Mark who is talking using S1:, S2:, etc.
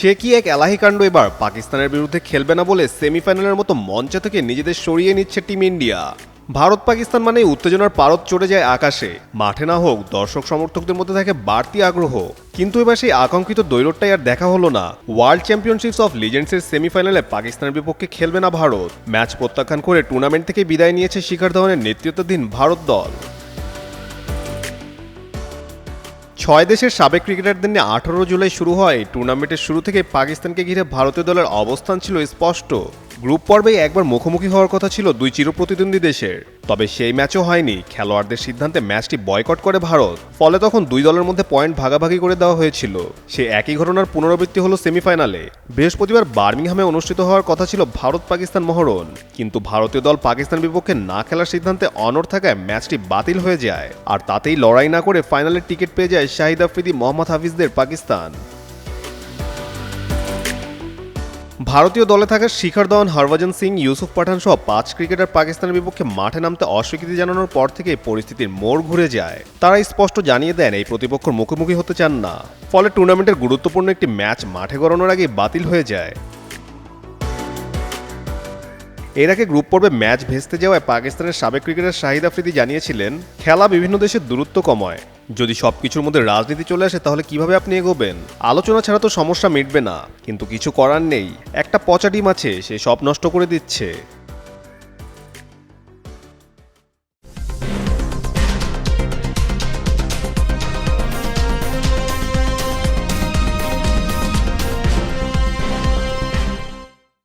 S1: সে কি এক এলাহিকাণ্ড এবার? পাকিস্তানের বিরুদ্ধে খেলবে না বলে সেমিফাইনালের মতো মঞ্চ থেকে নিজেদের সরিয়ে নিচ্ছে টিম ইন্ডিয়া। ভারত পাকিস্তান মানে উত্তেজনার পারদ চড়ে যায় আকাশে। মাঠে না হোক দর্শক সমর্থকদের মধ্যে থাকে বাড়তি আগ্রহ। কিন্তু এবার সেই আকাঙ্ক্ষিত দৈরটটাই আর দেখা হলো না। ওয়ার্ল্ড চ্যাম্পিয়নশিপস অফ লিজেন্ডসের সেমিফাইনালে পাকিস্তানের বিপক্ষে খেলবে না ভারত। ম্যাচ প্রত্যাখ্যান করে টুর্নামেন্ট থেকে বিদায় নিয়েছে শিখর ধাওয়ানের নেতৃত্বাধীন ভারত দল। ছয় দেশের সাবেক ক্রিকেটারদের নিয়ে আঠারো জুলাই শুরু হয়। টুর্নামেন্টের শুরু থেকে পাকিস্তানকে ঘিরে ভারতীয় দলের অবস্থান ছিল স্পষ্ট। গ্রুপ পর্বেই একবার মুখোমুখি হওয়ার কথা ছিল দুই চিরপ্রতিদ্বন্দ্বী দেশের। তবে সেই ম্যাচও হয়নি। খেলোয়াড়দের সিদ্ধান্তে ম্যাচটি বয়কট করে ভারত। ফলে তখন দুই দলের মধ্যে পয়েন্ট ভাগাভাগি করে দেওয়া হয়েছিল। সে একই ঘটনার পুনরাবৃত্তি হলো সেমিফাইনালে। বৃহস্পতিবার বার্মিংহামে অনুষ্ঠিত হওয়ার কথা ছিল ভারত পাকিস্তান মহরণ। কিন্তু ভারতীয় দল পাকিস্তান বিপক্ষে না খেলার সিদ্ধান্তে অনড় থাকায় ম্যাচটি বাতিল হয়ে যায়। আর তাতেই লড়াই না করে ফাইনালের টিকিট পেয়ে যায় শাহিদ আফ্রিদি, মোহাম্মদ হাফিজদের পাকিস্তান। ভারতীয় দলে থাকা শিখর ধাওয়ান হরভজন সিং, ইউসুফ পাঠান সহ পাঁচ ক্রিকেটার পাকিস্তানের বিপক্ষে মাঠে নামতে অস্বীকৃতি জানানোর পর থেকে পরিস্থিতির মোড় ঘুরে যায়। তারা স্পষ্ট জানিয়ে দেন, এই প্রতিপক্ষর মুখোমুখি হতে চান না। ফলে টুর্নামেন্টের গুরুত্বপূর্ণ একটি ম্যাচ মাঠে গড়ানোর আগে বাতিল হয়ে যায়। এর আগে গ্রুপ পর্বে ম্যাচ ভেস্তে যাওয়ায় পাকিস্তানের সাবেক ক্রিকেটার শাহিদ আফ্রিদি জানিয়েছিলেন, খেলা বিভিন্ন দেশের দূরত্ব কমায়। যদি সব কিছুর মধ্যে রাজনীতি চলে আসে, তাহলে কীভাবে আপনি এগোবেন? আলোচনা ছাড়া তো সমস্যা মিটবে না। কিন্তু কিছু করার নেই। একটা পচা ডিম আছে, সে সব নষ্ট করে দিচ্ছে।